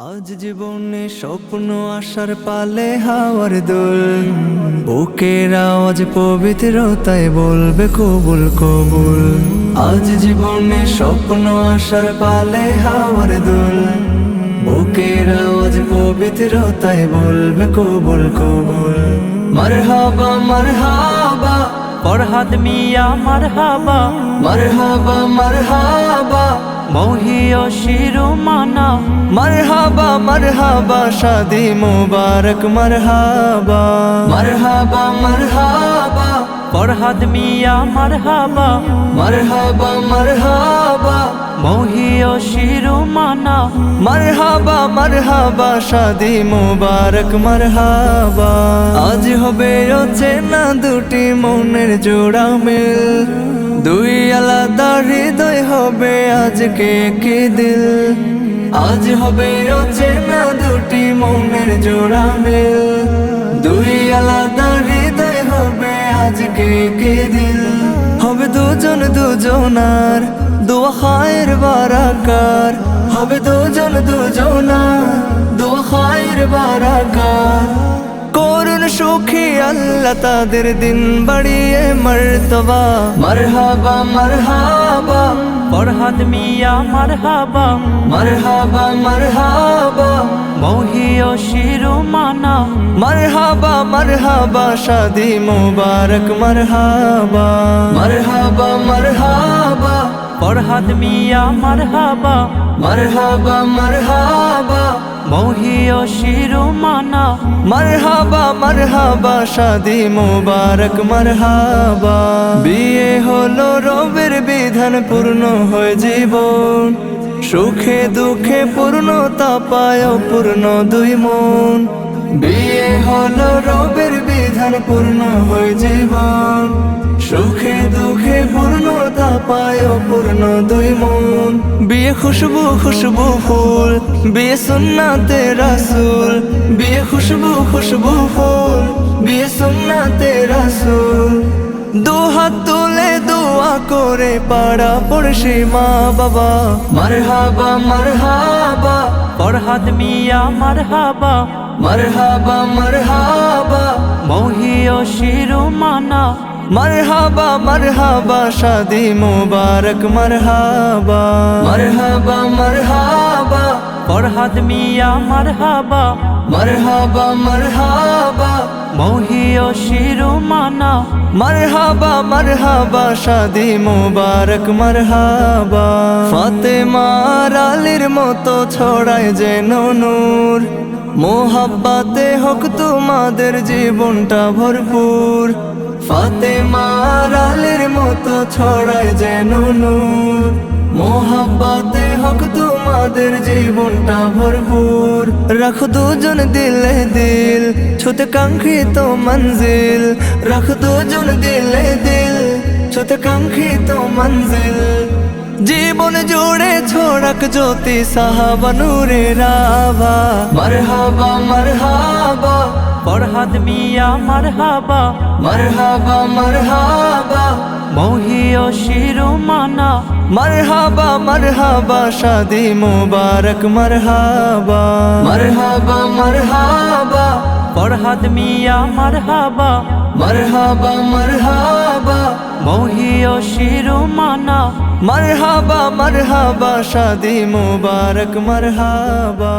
আজ জীবনে স্বপ্ন আসার পালে হাওয়ার দোল। বুকের আওয়াজ পবিত্রতায় বলবে কবুল কবুল। আজ জীবনে স্বপ্ন আসার পালে হাওয়ার দোল। বুকের আওয়াজ পবিত্রতায় বলবে কবুল কবুল। মারহাবা মারহাবা, ফরহাদ মিয়া, মারহাবা। মারহাবা মারহাবা। মহিয়সি রুমানা মারহাবা মারহাবা, শাদি মুবারক, মারহাবা। মারহাবা মারহাবা, ফরহাদ মিয়া, মারহাবা। মারহাবা মারহাবা মহিয়সি রুমানা মারহাবা মারহাবা, শাদি মুবারক, মারহাবা। আজ হবে অচেনা দুটি মনের জোড়া মিল। দুই আলাদা হৃদয় হবে আজকে কি দিল। আজ হবে না দুটি মনের জোড়া মিল। দুই আলাদা হৃদয় হবে আজকে কি দিল। হবে দুজন দুজনার, দোয়া বারাকার। হবে দুজন দুজনার, দোয়া বারাকার। জীবন সুখী আল্লাহ তাদের দিন বাড়িয়ে মর্তবা। মরহাবা মরহাবা। ফরহাদ মিয়া মরহাবা। মরহাবা মরহাবা। মৌহিও শিরু মানা। মরহাবা মরহাবা শাদি মুবারক মরহাবা। মরহাবা মরহাবা। ফরহাদ মিয়া মারহাবা। মারহাবা মারহাবা। শিরো মানা। মারহাবা মারহাবা শাদি মুবারক মারহাবা। বিয়ে হলো রবের বিধান পূর্ণ হয়ে জীবন। সুখে দুঃখে পূর্ণতা পায় পূর্ণ দুই মন। বিয়ে হলো রবের বিধান পূর্ণ হয়ে জীবন। সুখে দুঃখে পূর্ণতা পায় পূর্ণ দুই মন। বিয়ে খুশবু খুশবু ফুল। বিয়ে সুন্নাতে রাসুল। বিয়ে খুশবু খুশবু ফুল। বিয়ে সুন্নাতে রাসুল। দু হাত তুলে দোয়া করে পাড়া পড়শি মা বাবা। মারহাবা মারহাবা। ফরহাদ মিয়া, মারহাবা। মারহাবা মারহাবা। মহিয় শিরোমানা। মারহাবা মারহাবা শাদি মুবারক মারহাবা। মারহাবা মারহাবা ফরহাদ মিয়া মারহাবা। মারহাবা মারহাবা। মৌহিও শিরু মানা। মারহাবা মারহাবা শাদি মুবারক মারহাবা। ফাতেমার আলির মতো ছড়ায় যেন নূর। মোহাব্বাতে হোক তোমাদের জীবনটা ভরপুর। ফাতেমা মারালের মতো ছড়ায় যেন নূর। মোহাব্বাতে হক তোমাদের জীবনটা ভরপুর। রাখো দুজন দিলে দিল ছোট কাঙ্ক্ষিত মঞ্জিল। রাখো দুজন দিলে দিল ছোট কাঙ্ক্ষিত মঞ্জিল। জীবন জোড়ে ছোড়ক জ্যোতি সাহাবা নূরে রাবা মারহাবা মারহাবা। ফরহাদ মিয়া, মারহাবা। মারহাবা মারহাবা। মহিও শিরোমানা মারহাবা মারহাবা, শাদি মুবারক, মারহাবা। মারহাবা মারহাবা। ফরহাদ মিয়া, মারহাবা। মরহাবা মরহাবা মোহি ও শিরো মানা। মরহাবা মরহাবা শাদি মুবারক মরহাবা।